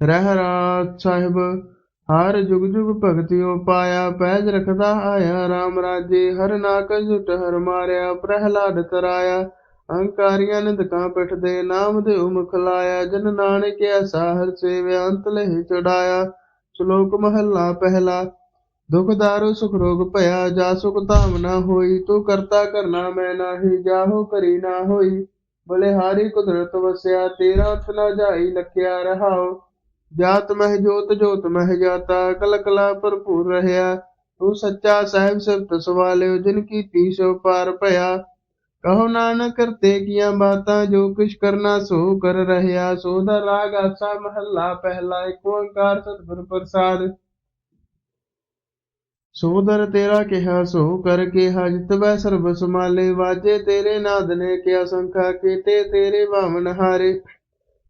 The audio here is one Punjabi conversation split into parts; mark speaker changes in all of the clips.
Speaker 1: ਰਹਿ ਰਾਤ ਸਾਹਿਬ, ਹਰ ਜੁਗ ਜੁਗ ਭਗਤਿਓ ਪਾਇਆ ਪੈਜ ਰਖਦਾ ਆਇਆ RAM ਰਾਜੇ ਹਰ ਨਾਕ ਜੁਟ ਹਰ ਮਾਰਿਆ, ਪ੍ਰਹਿਲਾਦ ਤਰਾਇਆ, ਅਹੰਕਾਰੀਆਂ ਨਿੰਦਕਾਂ ਪਿਠ ਦੇ ਨਾਮ ਦੇ ਮੁਖ ਲਾਇਆ, ਜਨ ਨਾਨਕ ਐਸਾ ਹਰ ਸੇਵਿਆ, ਅੰਤ ਲਹਿ ਚੜਾਇਆ, ਸ਼ਲੋਕ ਮਹੱਲਾ ਪਹਿਲਾ, ਦੁਖ ਦਾਰੂ ਸੁਖ ਰੋਗ ਭਇਆ, ਜਾ ਸੁਖ ਧਾਮ ਨਾ ਹੋਈ, ਤੂੰ ਕਰਤਾ ਕਰਨਾ ਮੈਂ ਨਾਹੀ ਜਾਹੋ ਕਰੀ ਨਾ ਹੋਈ, ਬਲਿਹਾਰੀ ਕੁਦਰਤ ਵਸਿਆ, ਤੇਰਾ ਅੰਤ ਜਾਈ, ਲਖਿਆ ਰਹਾਓ ਜਾਤ ਮਹਿ ਜੋਤ ਜੋਤ ਮਹਿ ਜਾਤਾ ਕਲ ਕਲਾ ਭਰਪੂਰ ਰਹਿਆ। ਤੂੰ ਸੱਚਾ ਸਾਹਿਬ ਸਿਫਤ ਸਵਾਲਿਓ, ਜਿਨ ਕੀ ਤੀਸੋ ਪਾਰ ਭਇਆ। ਕਹੋ ਨਾਨਕ, ਕਰਤੇ ਕੀਆਂ ਬਾਤਾਂ, ਜੋ ਕੁਛ ਕਰਨਾ ਸੋ ਕਰ ਰਹਿਆ। ਸੋ ਦਾ ਰਾਗ ਆਸਾ ਮਹੱਲਾ ਪਹਿਲਾ ਏਕ ਓੰਕਾਰ ਸਤਿਗੁਰ ਪ੍ਰਸਾਦ। ਸੋਦਰ ਤੇਰਾ ਕਿਹਾ, ਸੋ ਕਰ ਕਿਹਾ ਜਿਤਵੈ ਸਰਬ ਸਮਾਲੇ ਵਾਜੇ ਤੇਰੇ ਨਾਦ ਨੇ ਕਿਆ ਸੰਖਾ ਕੀਤੇ ਤੇਰੇ ਭਾਵਨ ਹਾਰੇ।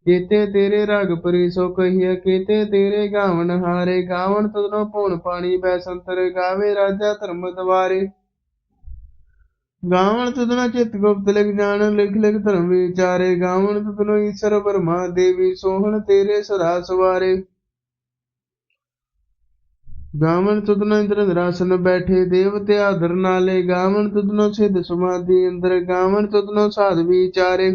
Speaker 1: ਕੀਤੇ ਤੇਰੇ ਰਗ ਸੋ ਕਹੀਏ ਕੀਤੇ ਤੇਰੇ ਗਾਵਣ ਹਾਰੇ ਗਾਵਣ ਤਦਨੋ ਪੂਣ ਪਾਣੀ ਬੈਸੰਤਰ ਗਾਵੇ, ਰਾਜਾ ਧਰਮ ਦਵਾਰੇ। ਗਾਵਨ ਤਦਨੋ ਚਿਤ ਗੁਪਤ ਲਿਖ ਜਾਣ, ਲਿਖ ਲਿਖ ਧਰਮ ਵਿਚਾਰੇ। ਗਾਵਨ ਤਦਨੋ ਈਸ਼ਰ ਬਰਮਾ ਦੇਵੀ, ਸੋਹਣ ਤੇਰੇ ਸਦਾ ਸਵਾਰੇ। ਗਾਵਣ ਤੁਧਨੋ ਇੰਦਰ ਦਰਾਸਨ ਬੈਠੇ, ਦੇਵਤੇ ਆਦਰ ਨਾਲੇ। ਗਾਵਨ ਤੁਧਨੋ ਸਿਧ ਸਮਾਧੀ ਇੰਦਰ ਗਾਵਣ ਤੁਧਨੋ ਸਾਧ ਵਿਚਾਰੇ।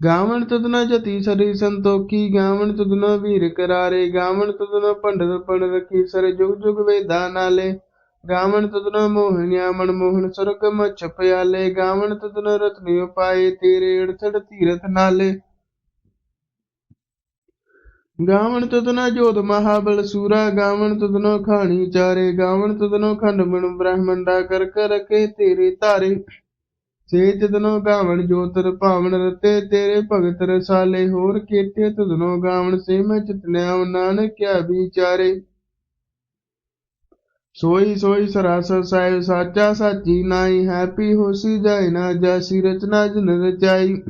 Speaker 1: ਗਾਵਣ ਤੁਧਨੋ ਜਤੀ ਸਰੀ ਸੰਤੋਖੀ, ਗਾਵਣ ਤੁਧਨੋ ਵੀਰ ਕਰਾਰੇ, ਗਾਵਣ ਤੁਧਨੋ ਪੰਡਤ ਪਣ ਰਖੀ, ਸਰ ਜੁਗ ਜੁਗ ਵੇਦਾ ਨਾਲੇ। ਗਾਵਨ ਤੁਧਨੋ ਮੋਹਨਿਆ ਮਨ ਮੋਹਨ ਸੁਰਗ ਮਛ ਪਿਆਲੇ ਗਾਵਨ ਤੁਧਨੋ ਰਤਨਿ ਉਪਾਏ, ਤੇਰੇ ਅੜਸੜ ਤੀਰਥ ਨਾਲੇ। ਗਾਵਣ ਤਦਨਾ ਜੋਤ ਮਹਾਬਲ ਸੂਰਾ, ਗਾਵਣ ਤਦਨੋ ਖਾਣੀ ਚਾਰੇ, ਗਾਵਣ ਤਦਨੋ ਖੰਡ ਮਣ ਬ੍ਰਹਮੰਡਾ ਕਰ ਕਰ ਰਖੇ ਤੇਰੇ ਧਾਰੇ। ਸੇ ਤਦਨੋ ਗਾਵਣ ਜੋਤਰ ਭਾਵਨ ਰਤੇ ਤੇਰੇ ਭਗਤ ਰਸਾਲੇ, ਹੋਰ ਕੀਤੇ ਤਦਨੋ ਗਾਵਣ ਸੇ ਮੈਂ ਚਿਤਨਿਆ ਨਾਨਕ ਕਿਆ ਵਿਚਾਰੇ। ਸੋਈ ਸੋਈ ਸਰਾਸਰ ਸਾਹਿਬ ਸਾਚਾ ਸਾਚੀ ਨਾਈ ਹੈਪੀ ਹੋਸੀ ਜਾਇ ਨਾ ਜਾਸੀ, ਰਚਨਾ ਜਨ ਰਚਾਈ।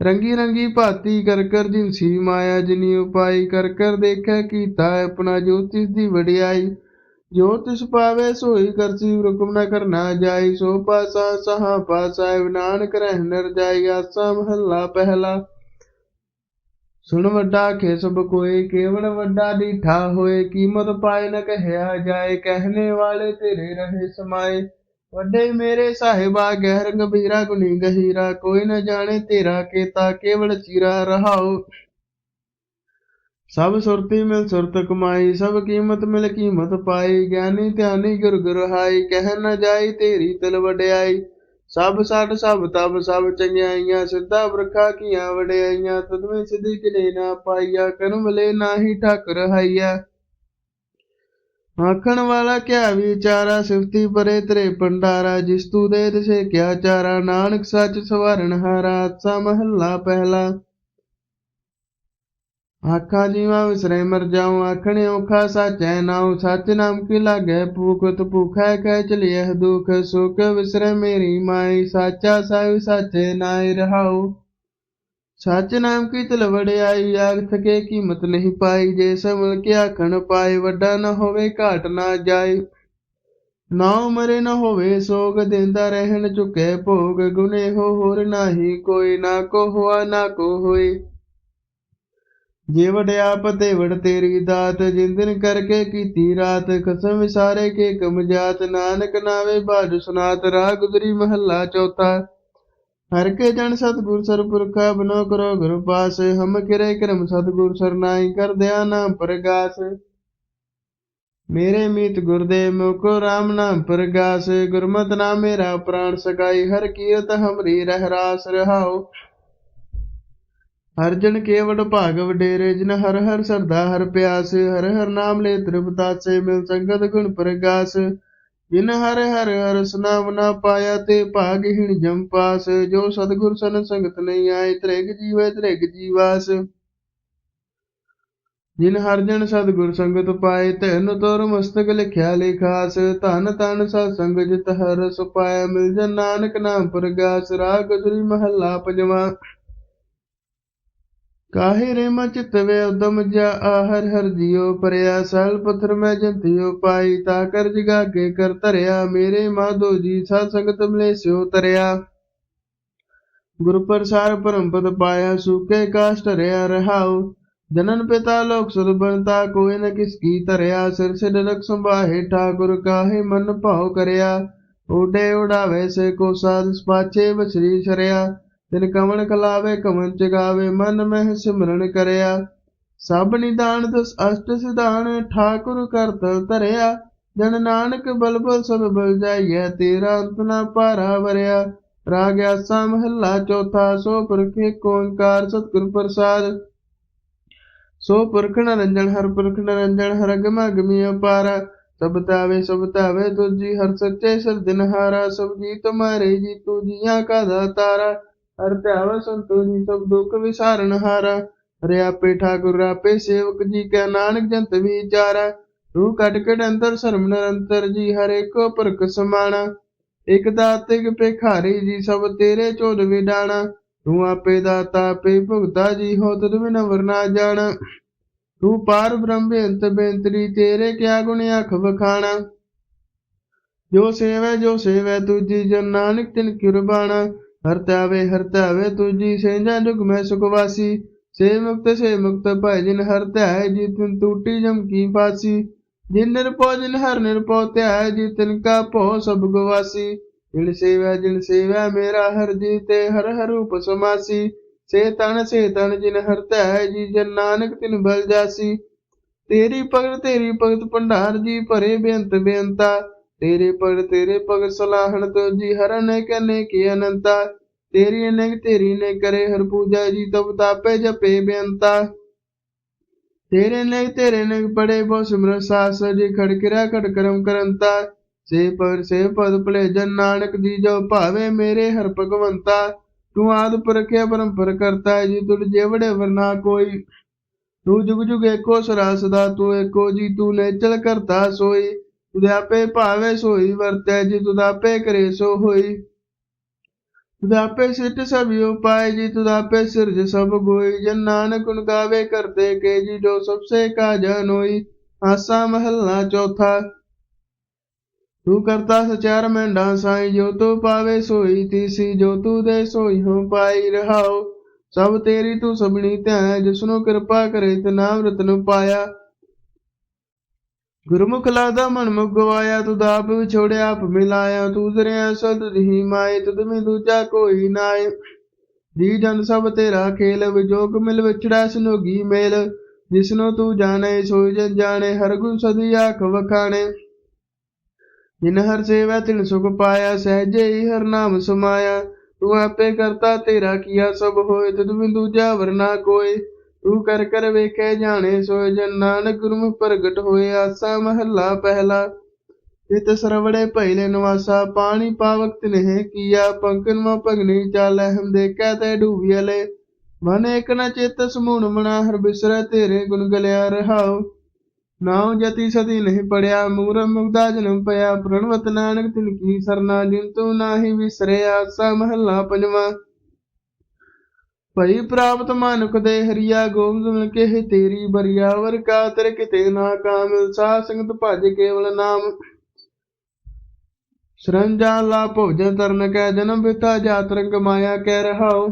Speaker 1: ਰੰਗੀ ਰੰਗੀ ਭਾਤੀ ਕਰ ਕਰ ਜਿਨਸੀ ਮਾਇਆ ਜਿਨੀ ਉਪਾਈ, ਕਰ ਕਰ ਦੇਖੈ ਕੀਤਾ ਆਪਣਾ ਜੋਤਿਸ ਦੀ ਵਡਿਆਈ। ਜੋ ਤਿਸ ਪਾਵੇ ਸੋਈ ਕਰਸੀ ਹੁਕਮ ਨ ਕਰਨਾ ਜਾਈ, ਸੋ ਪਾਸਾ ਸਹਾ ਪਾਸਾ ਨਾਨਕ ਰਹਿ ਨਰ ਜਾਈ, ਆਸਾ ਮਹੱਲਾ ਪਹਿਲਾ। ਸੁਣ ਵੱਡਾ ਖੇ ਸਭ ਕੋਏ, ਕੇਵਲ ਵੱਡਾ ਡੀਠਾ ਹੋਏ, ਕੀਮਤ ਪਾਏ ਨ ਕਹਿਆ ਜਾਏ, ਕਹਿਣੇ ਵਾਲੇ ਤੇਰੇ ਰਹੇ ਸਮਾਏ। ਵੱਡੇ ਮੇਰੇ ਸਾਹਿਬਾ, ਗਹਿਰ ਗੰਭੀਰਾ ਗੁਨੀ ਗਹੀਰਾ, ਕੋਈ ਨ ਜਾਣੇ ਤੇਰਾ ਕੇਤਾ, ਕੇਵਲ ਚੀਰਾ ਰਹਾਉ ਸਭ ਸੁਰਤੀ ਮਿਲ ਸੁਰਤ ਕਮਾਈ, ਸਭ ਕੀਮਤ ਮਿਲ ਕੀਮਤ ਪਾਈ, ਗਿਆਨੀ ਧਿਆਨੀ ਗੁਰ ਗੁਰ ਕਹਿ ਨ ਜਾਈ ਤੇਰੀ ਤਿਲ ਵਡਿਆਈ। ਸਭ ਸੱਟ ਸਭ ਤਬ ਸਭ ਚੰਗਿਆਈਆਂ, ਸਿੱਧਾ ਬਰਖਾ ਕੀਆਂ ਵਡਿਆਈਆਂ, ਤਦਵੇਂ ਸਿੱਧੀ ਕਿਲੇ ਨਾ ਪਾਈਆ ਕਰਮ ਲੈ ਨਾਹੀ ਠਾਕਰ ਹਾਈਆ। ਆਖਣ ਵਾਲਾ ਕਿਆ ਵਿਚਾਰਾ, ਸਿਫਤੀ ਪਰੇ ਤੇਰੇ ਭੰਡਾਰਾ, ਜਿਸ ਤੂ ਦੇ ਦਿਸੇ ਕਿਆ ਚਾਰਾ, ਨਾਨਕ ਸੱਚ ਸਵਾਰਨ ਹਾਰਾ ਆਸਾ ਮਹੱਲਾ ਪਹਿਲਾ। ਆਖਾਂ ਜੀਵਾ ਵਿਸਰੇ ਮਰ ਜਾਉ ਆਖਣੇ ਔਖਾ ਸਾਚੈ ਨਾਉ ਸੱਚ ਨਾਮ ਕੀ ਲਾਗੈ। ਭੂਖਤ ਭੂਖੈ ਕਹਿ ਚਲਿਐ ਦੁਖ, ਸੁਖ, ਵਿਸਰੇ ਮੇਰੀ ਮਾਈ। ਸਾਚਾ ਸਾਹਿਬ, ਸਾਚੇ ਨਾਇ ਰਹਾਉ। ਸੱਚ ਨਾਮ ਕੀ ਤਲ ਵਡਿਆਈ ਆਗ ਕੀਮਤ ਨਹੀਂ ਪਾਈ। ਜੇ ਸਮਲ ਕੇ ਆਖਣ ਪਾਏ, ਵੱਡਾ ਨਾ ਹੋਵੇ, ਘਾਟ ਨਾ ਜਾਏ ਨਾ ਮਰੇ ਨਾ ਹੋਵੇ, ਸੋਗ ਦਿੰਦਾ ਰਹਿਣ ਚੁਕੇ, ਭੋਗ ਗੁਨੇ ਹੋ ਹੋਰ ਨਾਹੀ ਕੋਈ ਨਾ ਕੋ ਹੋਆ ਨਾ ਕੋ ਹੋਏ। ਜੇ ਵਡਿਆ ਪਤੇ ਤੇਰੀ ਦਾਤ ਜਿੰਦਨ ਕਰਕੇ ਕੀਤੀ ਰਾਤ, ਕਸਮ ਵਿਸਾਰੇ ਕੇ ਕਮ ਜਾਤ, ਨਾਨਕ ਨਾਵੇ ਬਾਜ ਸੁਨਾਤ ਰਾਗ ਗੁਦਰੀ ਮਹੱਲਾ ਚੌਥਾ। ਹਰ ਕੇ ਜਨ ਸਤਗੁਰ ਸਰਪੁਰਖਾ, ਬਨੋ ਕਰੋ ਗੁਰ ਪਾਸ, ਹਮ ਕਿਰੇ ਕਰਮ ਸਤਗੁਰ ਸਰਨਾਈ ਕਰ ਦਿਆ ਨਾਮ ਪ੍ਰਗਾਸ। ਮੇਰੇ ਮੀਤ ਗੁਰਦੇਵ ਮੁਕੋ ਰਾਮ ਨਾਮ ਪ੍ਰਗਾਸ, ਗੁਰਮਤਿ ਨਾਮ ਮੇਰਾ ਪ੍ਰਾਣ ਸਕਾਈ ਹਰ ਕੀਰਤ ਹਮਰੀ ਰਹਿ ਰਾਸ ਰਹਾਓ ਹਰਜਨ ਕੇਵਟ ਭਾਗ ਵਡੇਰੇ ਜਿਨ ਹਰ ਹਰ ਸਰਦਾ, ਹਰ ਪਿਆਸ, ਹਰ ਹਰ ਨਾਮ ਲੈ ਤ੍ਰਿਪਤਾਸੇ, ਮਿਲ ਸੰਗਤ ਗੁਣ ਪ੍ਰਗਾਸ। ਜਿਨ ਹਰ ਹਰ ਹਰ ਸੁਨਾਮ ਨਾ ਪਾਇਆ ਤੇ ਭਾਗਹੀਣ ਜਮ ਪਾਸ। ਜੋ ਸਤਿਗੁਰ ਸਨ ਸੰਗਤ ਨਹੀਂ ਆਏ, ਤ੍ਰਿਗ ਜੀਵੇ ਤ੍ਰਿਗ ਜੀਵਾਸ। ਜਿਨ ਹਰ ਜਨ ਸਤਿਗੁਰ ਸੰਗਤ ਪਾਏ ਤੈਨ ਤੋਰ ਮਸਤਕ ਲਿਖਿਆ ਲਿਖਾਸ। ਧਨ ਤਨ ਸਤ ਸੰਗ ਜਿਤ ਹਰ ਸੁਪਾਇਆ ਮਿਲ ਜਨ ਨਾਨਕ ਨਾਮ ਪ੍ਰਗਾਸ। ਰਾਗ ਗੁਜਰੀ ਮਹੱਲਾ ਪੰਜਵਾਂ। ਕਾਹੇ ਰੇ ਮ ਚਿਤ ਵੇ ਉਦਮ ਜਾ ਹਰ ਹਰ ਜਿਉ ਪਰਿਆ ਸਲ ਪਥਰ ਮੈਂ ਜੰਤਿਓ ਪਾਈ ਤਾ ਕਰ ਜਗਾਗੇ ਕਰ ਧਰਿਆ, ਮੇਰੇ ਮਾਧੋ ਜੀ ਸਤ ਸੰਗਤ ਮਿਲੇ ਸਿਓ ਤਰਿਆ। ਗੁਰ ਪ੍ਰਸਾਰ ਪਰਮ ਪਦ ਪਾਇਆ, ਸੁਕੇ ਕਾਸ਼ਟ ਰਿਆ ਰਹਾਉ। ਜਨਨ ਪਿਤਾ ਲੋਕ ਸੁਰ ਬਣਤਾ, ਕੋਈ ਨ ਕਿਸ ਕੀ ਧਰਿਆ। ਸਿਰ ਸੇ ਡਲਕ ਸੰਭਾਹੇ ਠਾਕੁਰ ਕਾਹੇ ਮਨ ਭਾਉ ਕਰਿਆ। ਉਡੇ ਉਡਾਵੇ ਸੇ ਕੋ ਸਾਧ ਪਾਛੇ ਬਸਰੀ ਛਰਿਆ ਤਿਨ ਕਵਣ ਕਲਾਵੇ ਕਵਣ ਚਗਾਵੇ ਮਨ ਮਹਿ ਸਿਮਰਨ ਕਰਿਆ। ਸਭ ਨਿਦਾਨ ਦਸ ਅਸ਼ਟ ਸਿਧਾਨ, ਠਾਕੁਰ ਕਰਤ ਧਰਿਆ। ਜਨ ਨਾਨਕ ਬਲ ਬਲ ਸਭ ਬਲ ਜਾਈਐ, ਤੇਰਾ ਅੰਤ ਨਾ ਭਾਰਾ ਵਰਿਆ। ਰਾਗ ਆਸਾ ਮਹੱਲਾ ਚੌਥਾ, ਸੋ ਪੁਰਖ ਏਕ ਸਤਿਗੁਰ ਪ੍ਰਸਾਦ। ਸੋ ਪੁਰਖ ਨਿਰੰਜਨ ਹਰ ਪੁਰਖ ਨਿਰੰਜਨ ਹਰ ਅਗਮ ਅਗਮੀ ਅਪਾਰ। ਸਭ ਤਾਵੇ ਸਭ ਤਾਵੇ ਤੁਜੀ ਹਰ ਸੱਚੇ ਸਰਜਨਹਾਰਾ ਸਭ ਜੀ ਤੁਮਾਰੇ ਜੀ ਤੂ ਜੀਆਂ ਕਾ ਦਾਤਾਰਾ। ਹਰ ਧਿਆਵ ਸੰਤੋ ਜੀ ਸਭ ਦੁੱਖ ਵਿਸਾਰਨ ਹਾਰਾ। ਹਰੇ ਆਪੇ ਠਾਕੁਰ ਆਪੇ ਸੇਵਕ ਜੀ ਕੈ ਨਾਨਕ ਜੰਤ ਵਿਚਾਰਾ। ਤੂੰ ਕਟ ਕਟ ਅੰਤਰ ਸਰਮ ਨਿਰੰਤਰ ਜੀ, ਹਰੇ ਕੋ ਪੁਰਖ ਸਮਾਣਾ ਇਕ ਦਾਤੇ ਭਿਖਾਰੀ ਜੀ, ਸਭ ਤੇਰੇ ਝੋਲ ਵਿਡਾਣਾ। ਤੂੰ ਆਪੇ ਦਾਤਾ, ਆਪੇ ਭੁਗਤਾ ਜੀ, ਹੋ ਤਦ ਬਿਨ ਵਰਨਾ ਜਾਣ। ਤੂੰ ਪਾਰ ਬ੍ਰਹਮ ਬੇਅੰਤ ਬੇਅੰਤਰੀ, ਤੇਰੇ ਕਿਆ ਗੁਣ ਅਖ ਵਖਾਣਾ। ਜੋ ਸੇਵੈ ਜੋ ਸੇਵੈ ਤੁਜੀ ਜਨ ਨਾਨਕ ਤਿਨ ਕਿਰਬਾਣਾ। ਹਰ ਤਾਵੇ ਹਰ ਤਾਵੇ ਤੁਜੀ ਸੇਂਜਾ ਜੁਗ ਮੈਂ ਸੁਖਵਾਸੀ ਸੇ ਮੁਕਤ ਸੇ ਮੁਕਤ ਭੈ ਜਿਨ ਹਰ ਧਿਆਏ ਜੀ ਤਿਨ ਟੂਟੀ ਜਮ ਕੀ ਫਾਸੀ ਜਿਨ ਨਿਰਭਉ ਜਿਨ ਹਰ ਨਿਰਭਉ ਧਿਆਏ ਜੀ ਤਿਨ ਕਾ ਭਉ ਸਭ ਗਵਾਸੀ। ਜਿਨ ਸੇਵੈ ਜਿਨ ਸੇਵੈ ਮੇਰਾ ਹਰ ਜੀ ਤੇ ਹਰ ਹਰ ਰੂਪ ਸਮਾਸੀ ਸੇ ਤਨ ਸੇ ਤਨ ਜਿਨ ਹਰ ਧਿਆਏ ਜੀ ਜਨ ਨਾਨਕ ਤਿਨ ਬਲ ਜਾਸੀ। ਤੇਰੀ ਭਗਤ ਤੇਰੀ ਭਗਤ ਭੰਡਾਰ, ਜੀ ਭਰੇ ਬੇਅੰਤ ਬੇਅੰਤਾ। ਤੇਰੇ ਭਗਤ ਤੇਰੇ ਭਗਤ ਸਲਾਹਣ ਤੋ ਜੀ ਹਰ ਅਨੇਕ ਅਨੇਕ ਅਨੰਤਾ। ਤੇਰੀ ਅਨੇਕ ਤੇਰੀ ਨੇ ਕਰੇ ਹਰ ਪੂਜਾ ਜੀ, ਤਬ ਤਾਪੇ ਜਪੇ ਬੇਅੰਤਾ। ਤੇਰੇ ਨੇ ਤੇਰੇ ਨੇ ਪੜੇ ਬੋ ਸਿਮਰ ਸਾਸ, ਜੀ ਖੜਕਿਰਾ ਖੜ ਕਰਮ ਕਰੰਤਾ। ਸੇ ਪਰ ਸੇ ਪਦ ਭਲੇ ਜਨ ਨਾਨਕ ਜੀ, ਜੋ ਭਾਵੇ ਮੇਰੇ ਹਰ ਭਗਵੰਤਾ। ਤੂੰ ਆਦ ਪਰਖਿਆ ਪਰੰਪਰ ਕਰਤਾ ਜੀ ਤੁਰ ਜੇਵੜੇ ਵਰਨਾ ਕੋਈ। ਤੂੰ ਜੁਗ ਜੁਗ ਏਕੋ ਸਰਾ ਸਦਾ ਤੂੰ ਏਕੋ ਜੀ, ਤੂੰ ਨੇਚਲ ਕਰਤਾ ਸੋਈ। ਤੁਧ ਭਾਵੇ ਸੋਈ ਵਰਤੈ, ਜੀ ਤੁਧ ਆਪੇ ਕਰੇ ਸੋ ਹੋਈ। ਤੁਧ ਆਪੇ ਸਿੱਟ ਸਭ ਉਪਾਏ, ਜੀ ਤੁਧ ਸਿਰਜ ਸਭ ਗੋਈ। ਜਨ ਨਾਨਕ ਗੁਣ ਗਾਵੇ ਕਰਤੇ ਕੇ, ਜੀ ਜੋ ਸਭ ਸੇ ਕਾ ਜਨ ਹੋਈ ਆਸਾ ਮਹੱਲਾ ਚੌਥਾ। ਤੂੰ ਕਰਤਾ ਸਚਾਰ ਮੈਂਡਾ ਸਾਈ, ਜੋ ਤੂੰ ਪਾਵੇ ਸੋਈ ਤੀਸੀ, ਜੋ ਤੂੰ ਦੇ ਸੋਈ ਹੋ ਪਾਈ ਰਹਾਓ ਸਭ ਤੇਰੀ ਤੂੰ ਸਭਨੀ ਧਿਆਇ ਜਿਸਨੂੰ ਕਿਰਪਾ ਕਰੇ ਤੇ ਨਾਮ ਰਤਨ ਪਾਇਆ। ਗੁਰਮੁਖ ਲਾਦਾ ਮਨ ਮੁਖ ਗਵਾਇਆ ਤੂੰ ਦਾਪ ਵਿਛੋੜਿਆ, ਆਪ ਮਿਲਾਇਆ, ਤੂੰ ਜ਼ਰਿਆ ਸਦ ਹੀ ਮਾਏ ਤੁਧ ਮੇ ਦੂਜਾ ਕੋਈ ਨਾਏ ਜੀ ਜਨ ਸਭ ਤੇਰਾ ਖੇਲ, ਵਿਜੋਗ ਮਿਲ, ਵਿਛੜਾ ਸਨੋਗੀ ਮੇਲ। ਜਿਸਨੂੰ ਤੂੰ ਜਾਣੇ ਸੋਈ ਜਨ ਜਾਣੇ, ਹਰ ਗੁਣ ਸਦੀ ਆਖ ਵਖਾਣੇ। ਜਿਨ ਹਰ ਸੇਵਾ ਤਿਨ ਸੁਖ ਪਾਇਆ, ਸਹਜੇ ਹੀ ਹਰ ਨਾਮ ਸਮਾਇਆ। ਤੂੰ ਆਪੇ ਕਰਤਾ ਤੇਰਾ ਕੀਆ, ਸਭ ਹੋਏ, ਤਦ ਬਿਨ ਦੂਜਾ ਵਰਨਾ ਕੋਈ ਤੂੰ ਕਰ ਕਰ ਵੇਖੇ ਜਾਣੇ ਸੋਏ ਜਨ ਨਾਨਕ ਗੁਰਮੁਖ ਪ੍ਰਗਟ ਹੋਏ ਆਸਾ ਮਹੱਲਾ ਪਹਿਲਾ। ਇਤ ਸਰਵੜੇ ਪਹਿਲੇ ਨਿਵਾਸਾ, ਪਾਣੀ ਪਾਵਕ ਤਿਨਹਿ ਕੀਆ ਪੰਕਨ ਮਾ ਭਗਨੀ ਚਾਲੈ ਹਮ ਦੇਖੈ ਤੇ ਡੂਬਿਆਲੇ ਮਨ ਇਕ ਨ ਚਿਤ ਸਮੂਨ ਮਨਾ, ਹਰ ਬਿਸਰੈ ਤੇਰੇ ਗੁਣ ਗਲਿਆ ਰਹਾਉ। ਨਾਉ ਜਤੀ ਸਦੀ ਨਹੀਂ ਪੜਿਆ ਮੂਰ ਮੁਗਦਾ ਜਨਮ ਪਿਆ। ਪ੍ਰਣਵਤ ਨਾਨਕ ਤਿਨ ਕੀ ਸਰਨਾ, ਜਿਨ ਤੂੰ ਨਾਹੀ ਵਿਸਰਿਆ ਆਸਾ ਮਹੱਲਾ ਪੰਜਵਾ। ਭਈ ਪ੍ਰਾਪਤ ਮਾਨੁਖ ਦੇ ਹਰੀਆ ਗੋਬਿੰਦ ਮਿਲ ਕੇ ਹੀ ਤੇਰੀ ਬਰੀਆ ਵਰ ਕਾ ਤੇਰੇ ਕਿਤੇ ਨਾ ਕਾਮ ਸਾ ਸੰਗਤ ਭਜ ਕੇਵਲ ਨਾਮ। ਸਰੰਜਾ ਭੋਜਨ ਤਰਨ ਕੈ ਜਨਮ ਪਿਤਾ ਜਾਤ ਰੰਗ ਮਾਇਆ ਕਹਿ ਰਹਾਉ।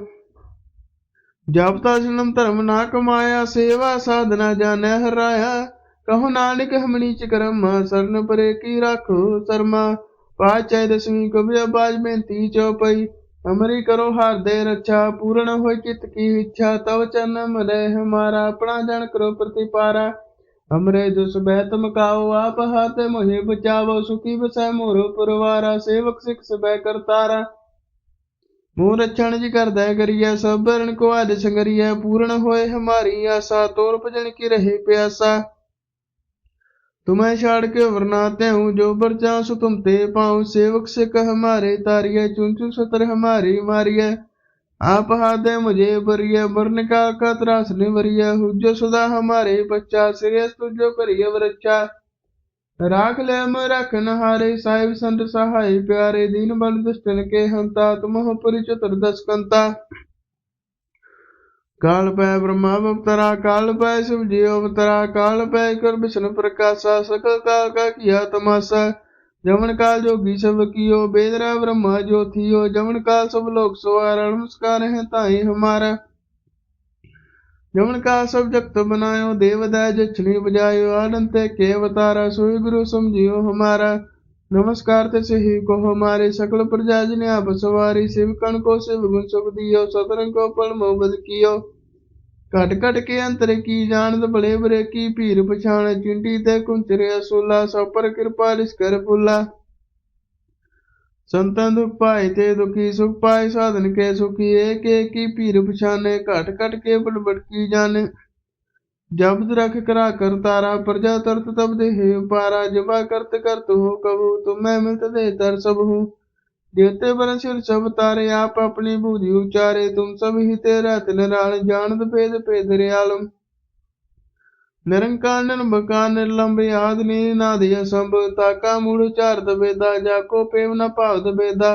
Speaker 1: ਜਪ ਜਨਮ ਧਰਮ ਨਾ ਕਮਾਇਆ, ਸੇਵਾ ਸਾਧਨਾ ਜਾਣੈ ਹਰਾਇਆ ਕਹੋ ਨਾਨਕ ਹਮਣੀ ਚ ਕਰਮ, ਸਰਨ ਪਰੇ ਕੀ ਰਾਖੋ ਸਰਮਾ। ਪਾਚੈ ਦਸਵੀਂ ਕਬਿਆ ਬਾਜ ਬੇਨਤੀ ਚਉਪਈ। ਅਮਰੀ ਕਰੋ ਹਰ ਦੇ ਰੱਛਾ, ਪੂਰਨ ਹੋਇ ਚਿਤ ਕੀ ਇੱਛਾ, ਤਵ ਚਰਨ ਮਰੇ ਹਮਾਰਾ ਆਪਣਾ ਜਨ ਕਰੋ ਪ੍ਰਤੀਪਾਰਾ। ਹਮਰੇ ਦੁਸ ਬਹਿਤ ਮਕਾਓ ਆਪ ਹਾਤੇ ਮੋਹਿ ਬਚਾਵੋ, ਸੁਖੀ ਬਸੈ ਮੋਰੋ ਪਰਵਾਰਾ, ਸੇਵਕ ਸਿਖ ਸਬੈ ਕਰਤਾਰਾ। ਮੂਹ ਰਛਣ ਜੀ ਕਰਦਾ ਕਰੀਐ ਸਭ ਬਰਨ ਕੋ ਆਦ ਸੰਗਰੀਐ ਪੂਰਨ ਹੋਏ ਹਮਾਰੀ ਆਸਾ ਤੋਰ ਭਜਨ ਕੀ ਰਹੇ ਪਿਆਸਾ। तुम्हें छाड़ के वरनाते हूँ जो बरचा सो तुम ते पाऊँ सेवक से कह हमारे तारिये चुन चुन सतर हमारी मारिये आप हाथे मुझे बरिये मरने का का त्रास निवरिये हुजो सदा हमारे बच्चा श्रेयस तुझो करिये वरच्चा राख ले हम रखन हारे साहिब संत सहाय प्यारे दीन बल दुष्टन के हंता तुम हो पुरी चतुर्दश कंता ਕਾਲ ਪੈ ਬ੍ਰਹਮਾ ਅਵਤਰਾ, ਕਾਲ ਪੈ ਸ਼ਿਵ ਜੀ ਅਵਤਰਾ, ਕਾਲ ਪੈ ਕਰ ਵਿਸ਼ਨੂੰ ਪ੍ਰਕਾਸ਼ਾ, ਸਕਲ ਕਾਲ ਕਾ ਕੀਆ ਤਮਾਸਾ। ਜਮਨ ਕਾਲ ਜੋਗੀ ਸਭ ਕੀਓ ਬੇਦਰਾ ਬ੍ਰਹਮਾ ਜੋਥੀਓ ਜਮਨ ਕਾਲ ਸਭ ਲੋਕ ਸੋ ਸਵਾਰਣ ਨਮਸਕਾਰ ਹੈ ਤਾਈ ਹਮਾਰਾ। ਜਮਨ ਕਾਲ ਸਭ ਜਗਤ ਬਨਾਇਓ ਦੇਵਦਾ ਜਛਣੀ ਬਜਾਇਓ ਆਨੰਦ ਤੇ ਕੇ ਅਵਤਾਰਾ, ਸੋਈ ਗੁਰੂ ਸਮਝਿਓ ਹਮਾਰਾ। નમસ્કાર થશે હે કહો મારે સકળ પ્રજાજને આપ સવારી સેવકણ કો સેવગુણ સુખ દિયો સતરંગ કો પળ મોબલ કિયો ਘਟ ਘਟ ਕੇ ਅੰਤਰ ਕੀ ਜਾਣਤ ਬਲੇ ਬਰੇ ਕੀ ਭੀਰ ਪਛਾਣ, ਚਿੰਡੀ ਤੇ ਕੁੰਤਰੇ ਅਸੂਲਾ, ਸਭ ਪਰ ਕਿਰਪਾ ਰਿਸ ਕਰ ਫੁੱਲਾ ਸੰਤਨ ਦੁਖ ਪਾਏ ਤੇ ਦੁਖੀ, ਸੁਖ ਪਾਏ ਸਾਧਨ ਕੇ ਸੁਖੀ, ਏਕ ਏਕੀ ਭੀਰ ਪਛਾਨੇ, ਘਟ ਘਟ ਕੇ ਬਲ ਬੜਕੀ ਜਾਣੇ। जब रख करा कर तारा प्रजा तरत तब दे पारा जबा करत करत हो कबू तुम्हें मिलत दे तर सब हूँ देते बन सिर सब तारे आप अपनी बूझी उचारे तुम सब ही तेरा तिनराल जानत भेद भेद रियालम निरंकार निर्मकार निर्लंब आद नाद असंभ ताका मूढ़ चारत बेदा जाको प्रेम न पावत बेदा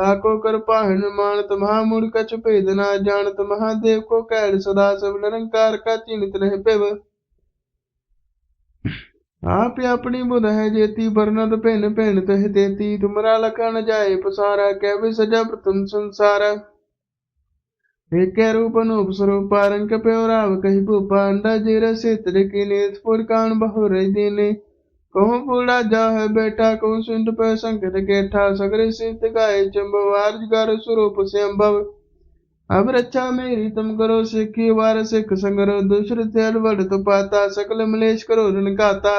Speaker 1: ताको कर पाहन मानत महामूढ़ कछ भेद न जानत महादेव को कैड सदा सब निरंकार का चिन्हित रह पेव आप अपनी बुध है जेती बरनत पेन पेन तह तेती तुमरा लखन जाए पसारा कै भी सजा प्रथम संसार एक रूप अनूप स्वरूप रंग पे राव कही भूपा अंडा जीर से तिरकी नेत फुर कान बहु रही दीने ਕਹੂੰ ਪੂੜਾ ਜਾਹੇ ਬੇਟਾ, ਕਹੂੰ ਸੁੰਦ ਪੈ ਸੰਗਤ ਕੇਠਾ, ਸਗਰੇ ਸਿਫਤ ਗਾਏ ਚੰਬਵ ਆਰਜਗਰ ਸਰੂਪ ਸੰਭਵ ਅਬ ਰੱਛਾ ਮੇਰੀ, ਤੁਮ ਕਰੋ ਸਿੱਖੀ ਵਾਰ ਸਿੱਖ ਸੰਗਰੋ ਦੁਸ਼ਰ ਤੇਲ ਵੜ ਤੋ ਪਾਤਾ ਸਕਲ ਮਲੇਸ਼ ਕਰੋ ਰਣਕਾਤਾ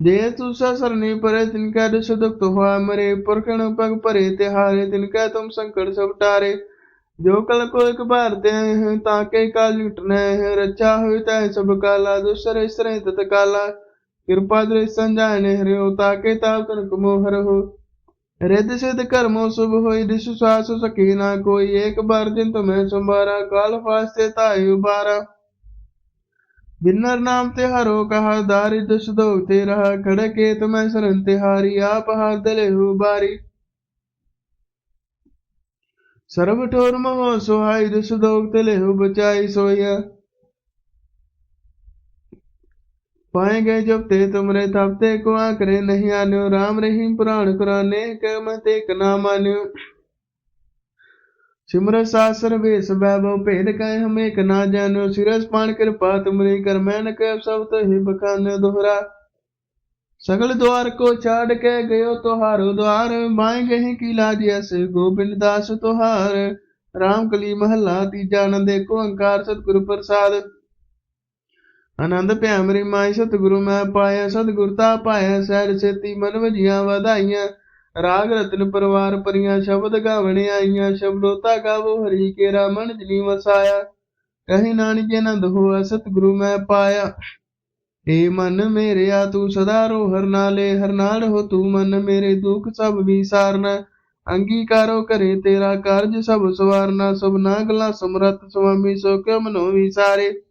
Speaker 1: ਦੇ ਤੁਸਾ ਸਰਨੀ ਪਰੇ, ਤਿਨ ਕੈ ਦੁਸ਼ ਦੁਖ ਤੋਹਾ ਮਰੇ, ਪੁਰਖਣ ਪਗ ਭਰੇ ਤੇ ਹਾਰੇ ਤਿਨ ਕੈ ਤੁਮ ਸੰਕਟ ਸਭ ਟਾਰੇ। ਜੋ ਕਲ ਕੋ ਇਕ ਭਾਰਦੇ ਹੈ, ਤਾਂ ਕੇ ਕਾਲ ਲੁਟਨੇ ਹੈ, ਰੱਛਾ ਹੋਇ ਤੈ ਸਭ ਕਾਲਾ, ਦੁਸਰੇ ਸਰੇ ਤਤ ਕਾਲਾ ਕਿਰਪਾ ਦ੍ਰਿਸ਼ ਸੰਜਾਇ ਨੇ ਹਰਿਓ ਤਾਕੇ ਤਾਪ ਤਨ ਕਮੋ ਹਰਹੁ ਰਿੱਧ ਸਿਧ ਕਰਮੋ ਸੁਭ ਹੋਈ, ਦਿਸ ਸਾਸ ਸਕੀ ਨਾ ਕੋਈ। ਏਕ ਬਾਰ ਜਿਨ ਤੁਮੈ ਸੰਭਾਰਾ, ਕਾਲ ਫਾਸਤੇ ਤਾਈ ਉਬਾਰਾ ਬਿਨਰ ਨਾਮ ਤੇ ਹਰੋ ਕਹਾ, ਦਾਰਿ ਦਿਸ ਦੋਗ ਤੇ ਰਹਾ। ਖੜਕੇ ਤੁਮੈ ਸਰਨ ਤੇ ਹਾਰੀ, ਆਪ ਹਾਰ ਦਲੇ ਹੂ ਬਾਰੀ। ਸਰਬ ਠੋਰ ਮੋਹ ਸੁਹਾਈ, ਦਿਸ ਦੋਗ ਤੇ ਲੇਹੁ ਬਚਾਈ ਸੋਇਆ। सोया पाएंगे जब ते तुमरे तब ते को आकरे नहीं आन्यो राम रहीम पुराण कुराने के मते ना मान्यो सिमर सासर वेश वैभव भेद कह हम एक ना जानो सिरस पान कृपा तुमरी कर मैन के सब तो ही बखान दोहरा सगल द्वार को छाड़ के गयो तोहारो द्वार बाएं गहे की लाज ऐसे गोविंद दास तोहार राम कली महला तीजा नंदे को अंकार सतगुरु प्रसाद ਆਨੰਦ ਭਿਆ ਮੇਰੀ ਮਾਈ, ਸਤਿਗੁਰੂ ਮੈਂ ਪਾਇਆ ਸਤਿਗੁਰਤਾ ਪਾਇਆ ਸਹਿਜ ਸੇਤੀ ਮਨ ਵਜੀਆਂ ਵਧਾਈਆਂ। ਰਾਗ ਰਤਨ ਪਰਵਾਰ ਪਰੀਆਂ, ਸ਼ਬਦ ਗਾਵਣ ਆਈਆਂ, ਸ਼ਬਦੋਤਾ ਗਾਵੋ ਹਰੀ ਕੇ ਰਾਮਣ ਜਨੀ ਵਸਾਇਆ। ਕਹੀ ਨਾਨਕ ਆਨੰਦ ਹੋਆ, ਸਤਿਗੁਰੂ ਮੈਂ ਪਾਇਆ। ਏ ਮਨ ਮੇਰਿਆ, ਤੂੰ ਸਦਾ ਰੋ, ਹਰ ਨਾਲੇ, ਹਰ ਹੋ ਤੂੰ ਮਨ ਮੇਰੇ, ਦੁੱਖ ਸਭ ਵਿਸਾਰਨਾ। ਅੰਗੀਕਾਰੋ ਕਰੇ ਤੇਰਾ ਕਾਰਜ ਸਭ ਸਵਾਰਨਾ ਸਭ ਨਾ ਗਲਾ ਸਮਰਤ ਸੁਆਮੀ ਸੋ ਕਿਉ ਮਨੋ ਵਿਸਾਰੇ।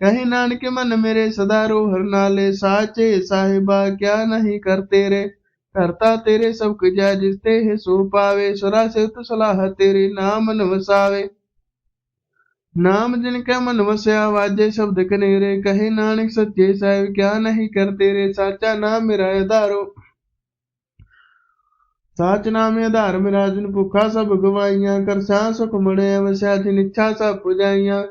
Speaker 1: ਕਹੇ ਨਾਨਕ ਮਨ ਮੇਰੇ ਸਦਾ ਰੋ ਹਰਨਾਲੇ ਸਾਚੇ ਸਾਹਿਬਾ, ਕਿਆ ਨਹੀਂ ਕਰਤੇ ਰੇ ਕਰਤਾ ਤੇਰੇ ਸਭ ਕੁਝਾ ਜਿਸ ਤੇ ਹੈ ਸੋ ਪਾਵੇ, ਸੁਰਾ ਸਿਫਤ ਸਲਾਹ ਤੇਰੇ ਨਾਮ ਨਵਸਾਵੇ ਨਾਮ ਜਿਨ ਕੈ ਮਨ ਵਸਿਆ, ਵਾਜੇ ਸ਼ਬਦ ਕਨੇਰੇ। ਕਹੇ ਨਾਨਕ, ਸੱਚੇ ਸਾਹਿਬ, ਕਿਆ ਨਹੀਂ ਕਰਤੇ ਰੇ ਸਾਚਾ ਨਾਮ ਮੇਰਾ ਆਧਾਰੋ। ਸਾਚ ਨਾਮੇ ਆਧਾਰ ਮੇਰਾ, ਜਿਨ ਭੁਖਾ ਸਭ ਗਵਾਈਆਂ, ਕਰ ਸਾਹ ਸੁਖ ਮਣੇ, ਵਸਿਆ ਜਿਨ ਇੱਛਾ ਸਭ ਪੁਜਾਈਆਂ।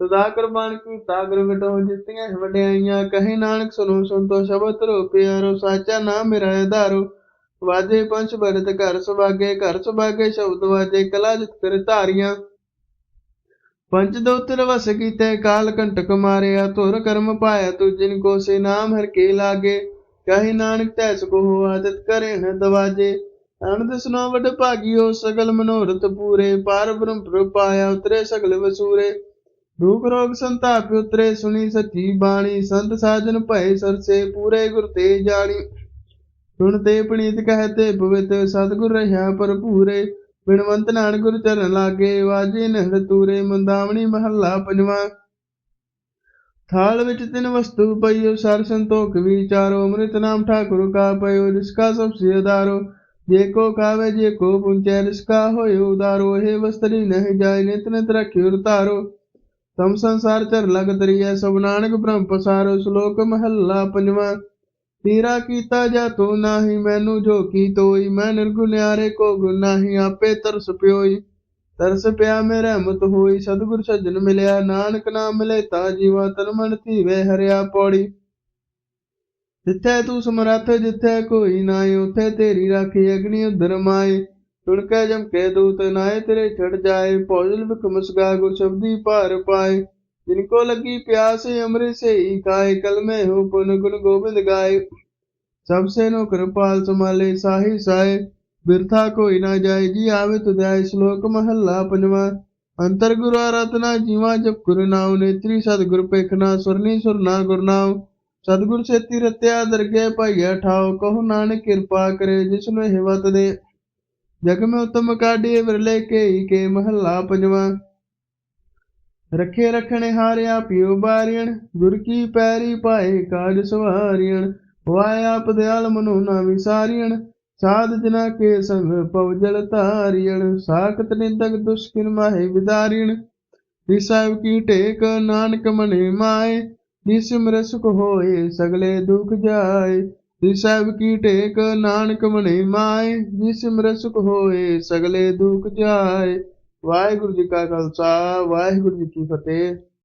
Speaker 1: ਸਦਾ ਕੁਰਬਾਨ ਕੀਤਾ ਗੁਰ ਵਿਟੋ ਜਿਤੀਆਂ ਵਡਿਆਈਆਂ, ਕਹੇ ਨਾਨਕ ਸੁਨੋ ਸੰਤੋ ਸ਼ਬਦ ਰੋ ਪਿਆਰੋ, ਸਾਚਾ ਨਾਮ ਮੇਰਾ ਆਧਾਰੋ ਵਾਜੇ ਪੰਚ ਬਰਤ ਘਰ ਸੁਭਾਗੇ ਘਰ ਸੁਭਾਗੇ ਸ਼ਬਦ ਵਾਜੇ, ਕਲਾ ਜਿਤ ਕਰ ਧਾਰੀਆਂ। ਪੰਚ ਦੋਤਰ ਵਸ ਕੀਤੇ, ਕਾਲ ਕੰਟਕ ਮਾਰਿਆ, ਧੁਰ ਕਰਮ ਪਾਇਆ ਤੂ ਜਿਨ ਕੋ ਸੇ ਨਾਮ ਹਰ ਕੇ ਲਾਗੇ। ਕਹੇ ਨਾਨਕ ਤੈਸ ਕੋ ਆਦਤ ਕਰੇ ਨ ਦਵਾਜੇ। ਅਨੰਦ ਸੁਨੋ ਵਡ ਭਾਗਿਓ, ਸਗਲ ਮਨੋਰਥ ਪੂਰੇ, ਪਾਰ ਬ੍ਰਹਮ ਪ੍ਰਪਾਇਆ ਉਤਰੇ ਸਗਲ ਵਸੂਰੇ। ਦੁਖ ਰੋਗ ਸੰਤਾਪ ਉਤਰੇ, ਸੁਣੀ ਸੱਚੀ ਬਾਣੀ, ਸੰਤ ਸਾਜਨ ਭਏ ਸਰਸੇ, ਪੂਰੇ ਗੁਰ ਤੇ ਜਾਣੀ। ਸੁਣ ਤੇ ਪਣੀਤ ਕਹਤੇ ਪਵਿੱਤ, ਸਤਿਗੁਰ ਰਹਾ ਭਰਪੂਰੇ। ਬਿਨਵੰਤ ਨਾਨਕ ਗੁਰ ਚਰਨ ਲਾਗੇ, ਵਾਜੇ ਨਹਿਰ ਤੂਰੇ, ਮੰਦਾਵਣੀ ਮਹੱਲਾ ਪੰਜਵਾ। ਥਾਲ ਵਿੱਚ ਤਿੰਨ ਵਸਤੂ ਪਈਓ, ਸਰ ਸੰਤੋਖ ਵਿਚਾਰੋ ਅੰਮ੍ਰਿਤ ਨਾਮ ਠਾਕੁਰ ਕਾ ਪਇਓ ਜਿਸਕਾ ਸਭ ਸੇ ਉਦਾਰੋ। ਜੇ ਕੋ ਖਾਵੇ ਜੇ ਕੋ ਪੁੰਚੈ ਜਿਸਕਾ ਹੋਇ ਉਦਾਰੋ। ਇਹ ਵਸਤਰੀ ਨਹਿ ਜਾਏ, ਨਿਤ ਨਿਤ ਰਖਿਓ ਧਾਰੋ ਤਮ ਸੰਸਾਰ ਚਰ ਲਗ ਤਰੀਐ ਸਭ ਨਾਨਕ ਬ੍ਰਹਮ ਪਸਾਰੋ, ਸ਼ਲੋਕ ਮਹੱਲਾ ਪੰਜਵਾਂ। ਤੇਰਾ ਕੀਤਾ ਜਾ ਤੂੰ ਨਾਹੀ, ਮੈਨੂੰ ਜੋ ਕੀ ਤੋਈ, ਮੈਂ ਨਿਰਗੁਨਿਆਰੇ ਕੋ ਗੁਣ ਨਾਹੀ, ਆਪੇ ਤਰਸ ਪਿਓਈ। ਤਰਸ ਪਿਆ ਮੇ ਰਹਿਮਤ ਹੋਈ, ਸਤਿਗੁਰ ਸੱਜਣ ਮਿਲਿਆ, ਨਾਨਕ ਨਾਮ ਮਿਲੇ, ਤਾ ਜੀਵਾ ਤਨ ਮਨ ਧੀਵੇ ਹਰਿਆ ਪੌੜੀ। ਜਿੱਥੇ ਤੂੰ ਸਮਰੱਥ, ਜਿੱਥੇ ਕੋਈ ਨਾ ਉਥੇ ਤੇਰੀ ਰਾਖੀ, ਅਗਨੀ ਉਧਰ ਮਾਏ ਸੁਣ ਜਮ ਕੇ ਦੂਤ ਨਾਏ, ਤੇਰੇ ਛੜ ਜਾਏ। ਭੋਜਨ ਵਿਖ ਮੁਸਗਾ ਗੁਰ ਸ਼ਬਦੀ ਭਾਰ ਪਾਏ। ਜਿਨ ਕੋ ਲੱਗੀ ਪਿਆਸ, ਅੰਮ੍ਰਿਤ ਸੇ ਖਾਏ। ਕਲਮੇ ਹੋ ਪੁਨ ਗੁਣ ਗੋਬਿੰਦ ਗਾਏ। ਸਭ ਸੇ ਨੋ ਕਿਰਪਾਲ ਸੰਭਾਲੇ, ਸਾਹੀ ਸਾਏ। ਬਿਰਥਾ ਕੋਈ ਨਾ ਜਾਏ, ਜੀ ਆਵੇ ਤੁਧਾਇ ਸ਼ਲੋਕ ਮਹੱਲਾ ਪੰਜਵਾਂ। ਅੰਤਰ ਗੁਰੂ ਰਤਨਾ ਜੀਵਾ ਜਪ ਗੁਰੂ ਨਾਮ ਨੇਤਰੀ ਸਤਿਗੁਰ ਪੇਖਣਾ ਸੁਰਨੀ ਸੁਰਨਾ ਗੁਰਨਾਮ ਸਤਿਗੁਰ ਸੇਤੀ ਰਤਿਆ ਦਰਗੇ ਭਾਈਆ ਠਾਓ ਕਹੋ ਨਾਨਕ ਕਿਰਪਾ ਕਰੇ, ਜਿਸ ਨੂੰ ਹਿਵਤ ਦੇ ਜਗ ਮੈਂ ਉਤਮ ਕਾਢੀ ਵਿਰਲੇ ਕੇ ਕੇ ਮਹੱਲਾ ਪੰਜਵਾਂ। ਰੱਖੇ ਰਖਣੇ ਹਾਰਿਆ ਪਿਓ ਬਾਰੀਣ ਗੁਰ ਕੀ ਪੈਰੀ ਪਾਏ ਕਾਜ ਸਵਾਰੀਣ ਵਾਇ ਆਪ ਦਿਆਲ ਮਨੋ ਨਾ ਵਿਸਾਰੀਣ ਸਾਧ ਜਨਾ ਕੇ ਸੰਗ ਪਵ ਜਲ ਧਾਰੀਣ ਸਾਖਤ ਨਿੰਦਕ ਦੁਸ਼ਕਿਨ ਮਾਹੇ ਵਿਦਾਰੀਣ ਵਿਸਾਇ ਕੀ ਟੇਕ ਨਾਨਕ ਮਨੇ ਮਾਏ ਨਿਸਿਮਰ ਸੁਖ ਹੋਏ ਸਗਲੇ ਦੁਖ ਜਾਏ। ਵਿਸਾਇ ਕੀ ਟੇਕ ਨਾਨਕ ਮਨੇ ਮਾਏ, ਨਿਸਿਮਰ ਸੁਖ ਹੋਏ, ਸਗਲੇ ਦੁਖ ਜਾਏ। ਵਾਹਿਗੁਰੂ ਜੀ ਕਾ ਖਾਲਸਾ, ਵਾਹਿਗੁਰੂ ਜੀ ਕੀ ਫਤਿਹ।